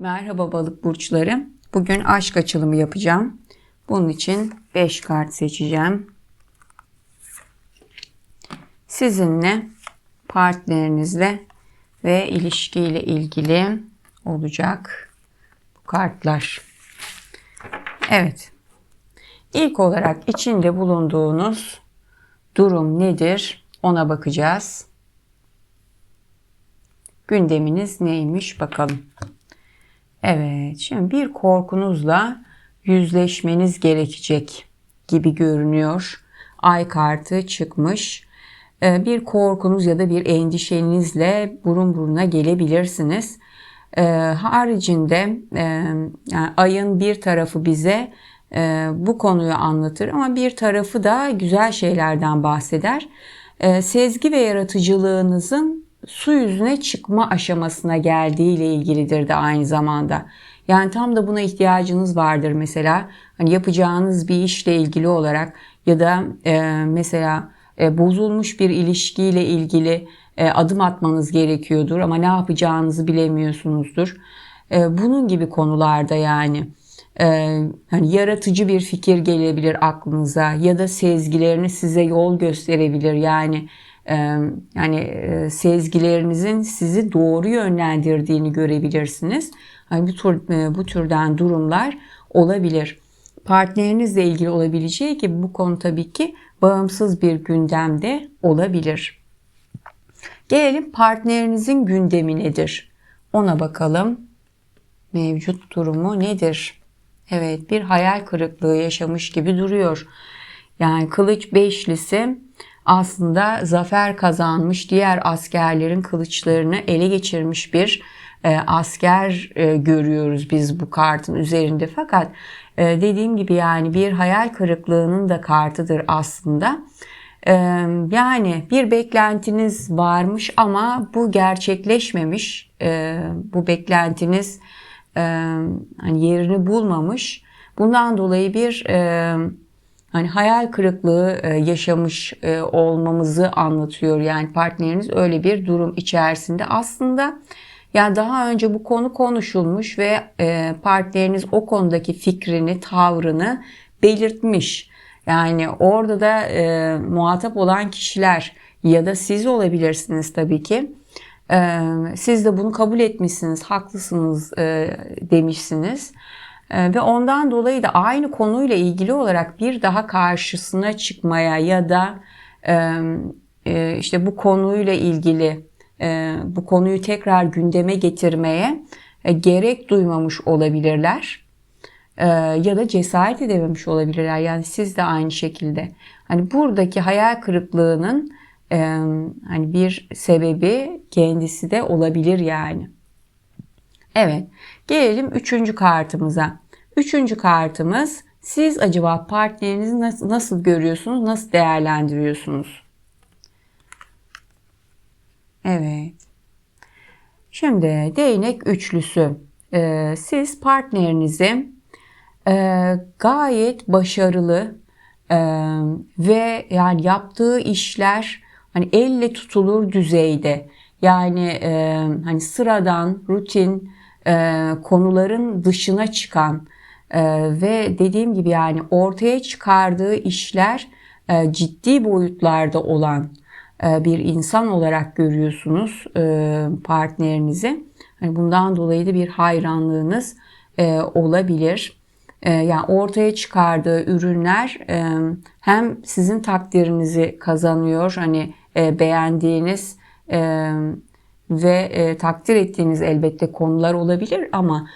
Merhaba balık burçları. Bugün aşk açılımı yapacağım. Bunun için 5 kart seçeceğim. Sizinle, partnerinizle ve ilişkiyle ilgili olacak bu kartlar. Evet. İlk olarak içinde bulunduğunuz durum nedir? Ona bakacağız. Gündeminiz neymiş bakalım. Evet, şimdi bir korkunuzla yüzleşmeniz gerekecek gibi görünüyor. Ay kartı çıkmış. Ee, Bir korkunuz ya da bir endişenizle burun buruna gelebilirsiniz. Ee, haricinde e, ayın bir tarafı bize e, bu konuyu anlatır ama bir tarafı da güzel şeylerden bahseder. Ee, sezgi ve yaratıcılığınızın su yüzüne çıkma aşamasına geldiği ile ilgilidir de aynı zamanda. Yani tam da buna ihtiyacınız vardır mesela. Hani yapacağınız bir işle ilgili olarak ya da e, mesela e, bozulmuş bir ilişkiyle ilgili e, adım atmanız gerekiyordur ama ne yapacağınızı bilemiyorsunuzdur. E, bunun gibi konularda yani e, hani yaratıcı bir fikir gelebilir aklınıza ya da sezgilerini size yol gösterebilir. Yani yani e, sezgilerinizin sizi doğru yönlendirdiğini görebilirsiniz. Hani bu tür e, bu türden durumlar olabilir. Partnerinizle ilgili olabileceği ki bu konu tabii ki bağımsız bir gündemde olabilir. Gelelim partnerinizin gündemi nedir? Ona bakalım. Mevcut durumu nedir? Evet bir hayal kırıklığı yaşamış gibi duruyor. Yani kılıç beşlisi aslında zafer kazanmış diğer askerlerin kılıçlarını ele geçirmiş bir e, asker e, görüyoruz biz bu kartın üzerinde. Fakat e, dediğim gibi yani bir hayal kırıklığının da kartıdır aslında. E, yani bir beklentiniz varmış ama bu gerçekleşmemiş. E, bu beklentiniz e, hani yerini bulmamış. Bundan dolayı bir e, hani hayal kırıklığı e, yaşamış e, olmamızı anlatıyor. Yani partneriniz öyle bir durum içerisinde. Aslında yani daha önce bu konu konuşulmuş ve e, partneriniz o konudaki fikrini, tavrını belirtmiş. Yani orada da e, muhatap olan kişiler ya da siz olabilirsiniz tabii ki. E, siz de bunu kabul etmişsiniz, haklısınız e, demişsiniz. E, ve ondan dolayı da aynı konuyla ilgili olarak bir daha karşısına çıkmaya ya da e, işte bu konuyla ilgili bu konuyu tekrar gündeme getirmeye e, gerek duymamış olabilirler ya da cesaret edememiş olabilirler. Yani siz de aynı şekilde. Hani buradaki hayal kırıklığının hani bir sebebi kendisi de olabilir yani. Evet, gelelim üçüncü kartımıza. Üçüncü kartımız siz acaba partnerinizi nasıl, nasıl görüyorsunuz, nasıl değerlendiriyorsunuz? Evet. Şimdi değnek üçlüsü. Ee, siz partnerinizi e, gayet başarılı e, ve yani yaptığı işler hani elle tutulur düzeyde. Yani e, hani sıradan, rutin konuların dışına çıkan e, ve dediğim gibi yani ortaya çıkardığı işler e, ciddi boyutlarda olan e, bir insan olarak görüyorsunuz e, partnerinizi. Hani bundan dolayı da bir hayranlığınız e, olabilir. Yani ortaya çıkardığı ürünler hem sizin takdirinizi kazanıyor, hani beğendiğiniz ve takdir ettiğiniz elbette konular olabilir ama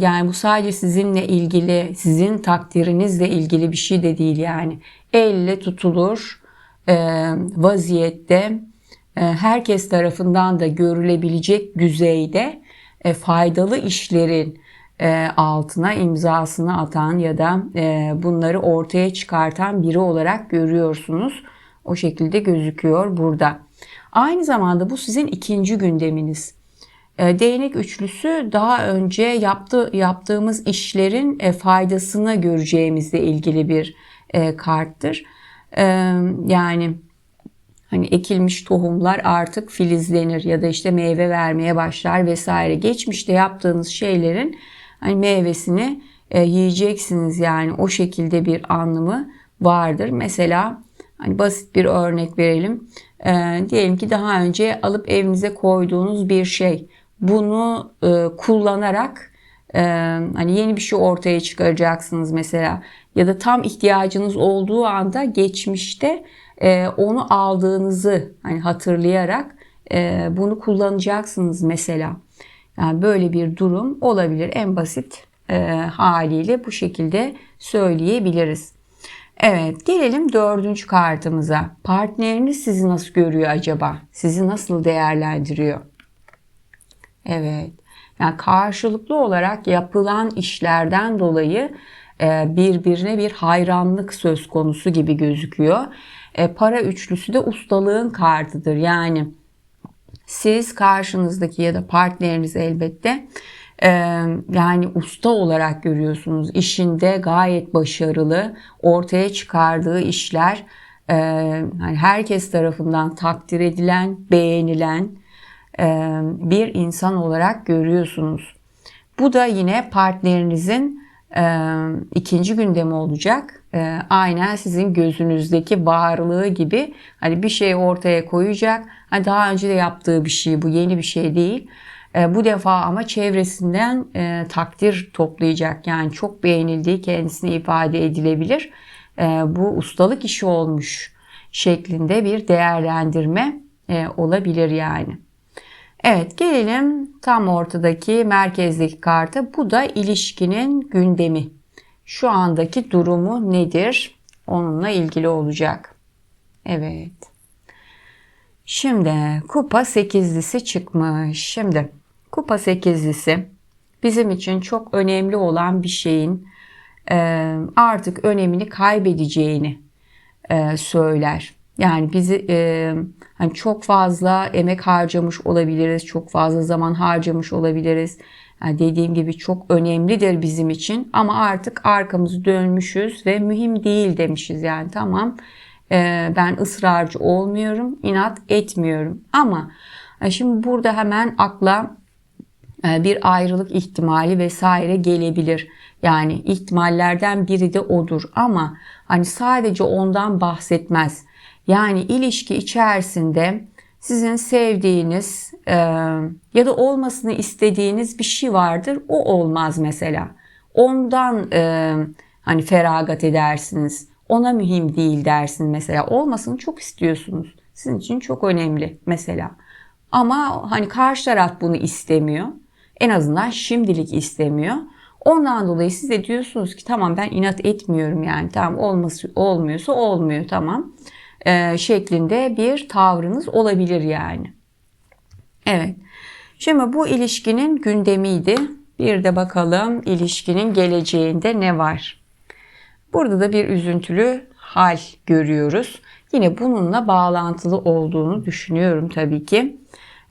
yani bu sadece sizinle ilgili, sizin takdirinizle ilgili bir şey de değil yani. Elle tutulur, e, vaziyette e, herkes tarafından da görülebilecek düzeyde e, faydalı işlerin altına imzasını atan ya da bunları ortaya çıkartan biri olarak görüyorsunuz. O şekilde gözüküyor burada. Aynı zamanda bu sizin ikinci gündeminiz. Değnek üçlüsü daha önce yaptı, yaptığımız işlerin faydasını göreceğimizle ilgili bir karttır yani hani ekilmiş tohumlar artık filizlenir ya da işte meyve vermeye başlar vesaire. Geçmişte yaptığınız şeylerin hani meyvesini e, yiyeceksiniz yani o şekilde bir anlamı vardır. Mesela hani basit bir örnek verelim. E, diyelim ki daha önce alıp evinize koyduğunuz bir şey. Bunu e, kullanarak e, hani yeni bir şey ortaya çıkaracaksınız mesela ya da tam ihtiyacınız olduğu anda geçmişte e, onu aldığınızı hani hatırlayarak e, bunu kullanacaksınız mesela. Yani böyle bir durum olabilir. En basit e, haliyle bu şekilde söyleyebiliriz. Evet gelelim dördüncü kartımıza. Partneriniz sizi nasıl görüyor acaba? Sizi nasıl değerlendiriyor? Evet. Yani karşılıklı olarak yapılan işlerden dolayı e, birbirine bir hayranlık söz konusu gibi gözüküyor. E, para üçlüsü de ustalığın kartıdır. Yani siz karşınızdaki ya da partneriniz elbette yani usta olarak görüyorsunuz. İşinde gayet başarılı, ortaya çıkardığı işler yani herkes tarafından takdir edilen, beğenilen bir insan olarak görüyorsunuz. Bu da yine partnerinizin ikinci gündemi olacak. Aynen sizin gözünüzdeki varlığı gibi hani bir şey ortaya koyacak. Hani daha önce de yaptığı bir şey bu yeni bir şey değil. E, bu defa ama çevresinden e, takdir toplayacak. Yani çok beğenildiği kendisine ifade edilebilir. E, bu ustalık işi olmuş şeklinde bir değerlendirme e, olabilir yani. Evet gelelim tam ortadaki merkezdeki karta. Bu da ilişkinin gündemi. Şu andaki durumu nedir? Onunla ilgili olacak. Evet. Şimdi kupa sekizlisi çıkmış. Şimdi kupa sekizlisi bizim için çok önemli olan bir şeyin artık önemini kaybedeceğini söyler. Yani bizi e, hani çok fazla emek harcamış olabiliriz, çok fazla zaman harcamış olabiliriz. Yani dediğim gibi çok önemlidir bizim için ama artık arkamızı dönmüşüz ve mühim değil demişiz. Yani tamam e, ben ısrarcı olmuyorum, inat etmiyorum ama e, şimdi burada hemen akla e, bir ayrılık ihtimali vesaire gelebilir. Yani ihtimallerden biri de odur ama hani sadece ondan bahsetmez. Yani ilişki içerisinde sizin sevdiğiniz e, ya da olmasını istediğiniz bir şey vardır. O olmaz mesela. Ondan e, hani feragat edersiniz. Ona mühim değil dersin mesela. Olmasını çok istiyorsunuz. Sizin için çok önemli mesela. Ama hani karşı taraf bunu istemiyor. En azından şimdilik istemiyor. Ondan dolayı siz de diyorsunuz ki tamam ben inat etmiyorum yani tamam olması olmuyorsa olmuyor tamam e, şeklinde bir tavrınız olabilir yani. Evet. Şimdi bu ilişkinin gündemiydi. Bir de bakalım ilişkinin geleceğinde ne var? Burada da bir üzüntülü hal görüyoruz. Yine bununla bağlantılı olduğunu düşünüyorum tabii ki.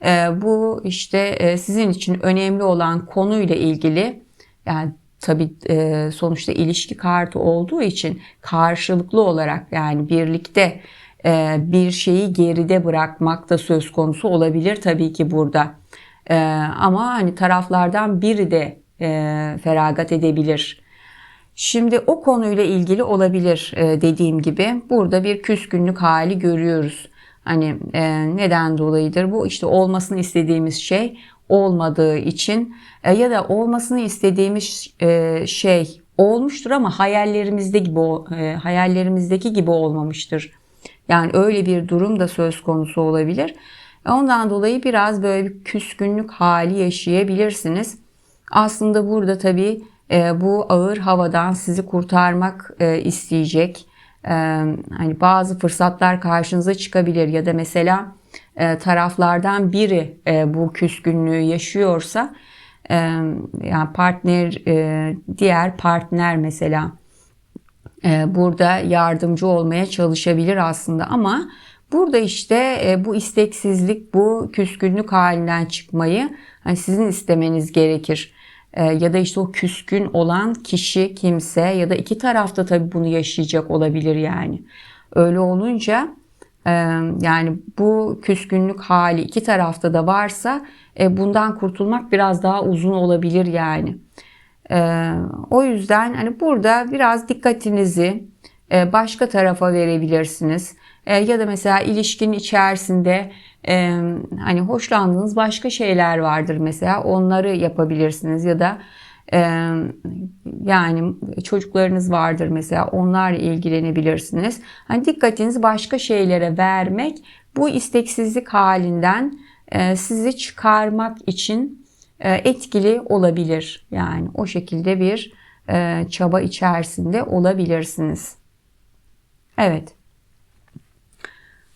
E, bu işte e, sizin için önemli olan konuyla ilgili yani tabii e, sonuçta ilişki kartı olduğu için karşılıklı olarak yani birlikte e, bir şeyi geride bırakmak da söz konusu olabilir tabii ki burada. Ama hani taraflardan biri de feragat edebilir. Şimdi o konuyla ilgili olabilir dediğim gibi burada bir küskünlük hali görüyoruz. Hani neden dolayıdır bu? işte olmasını istediğimiz şey olmadığı için ya da olmasını istediğimiz şey olmuştur ama hayallerimizde gibi hayallerimizdeki gibi olmamıştır yani öyle bir durum da söz konusu olabilir. Ondan dolayı biraz böyle bir küskünlük hali yaşayabilirsiniz. Aslında burada tabii e, bu ağır havadan sizi kurtarmak e, isteyecek. Hani bazı fırsatlar karşınıza çıkabilir ya da mesela taraflardan biri bu küskünlüğü yaşıyorsa yani partner diğer partner mesela burada yardımcı olmaya çalışabilir aslında ama burada işte bu isteksizlik, bu küskünlük halinden çıkmayı hani sizin istemeniz gerekir. Ee, ya da işte o küskün olan kişi kimse ya da iki tarafta tabii bunu yaşayacak olabilir yani. Öyle olunca Ee, yani bu küskünlük hali iki tarafta da varsa e, bundan kurtulmak biraz daha uzun olabilir yani. Ee, o yüzden hani burada biraz dikkatinizi e, başka tarafa verebilirsiniz. E, ya da mesela ilişkinin içerisinde e, hani hoşlandığınız başka şeyler vardır mesela onları yapabilirsiniz ya da e, yani çocuklarınız vardır mesela onlarla ilgilenebilirsiniz. Hani dikkatinizi başka şeylere vermek bu isteksizlik halinden e, sizi çıkarmak için e, etkili olabilir. Yani o şekilde bir e, çaba içerisinde olabilirsiniz. Evet.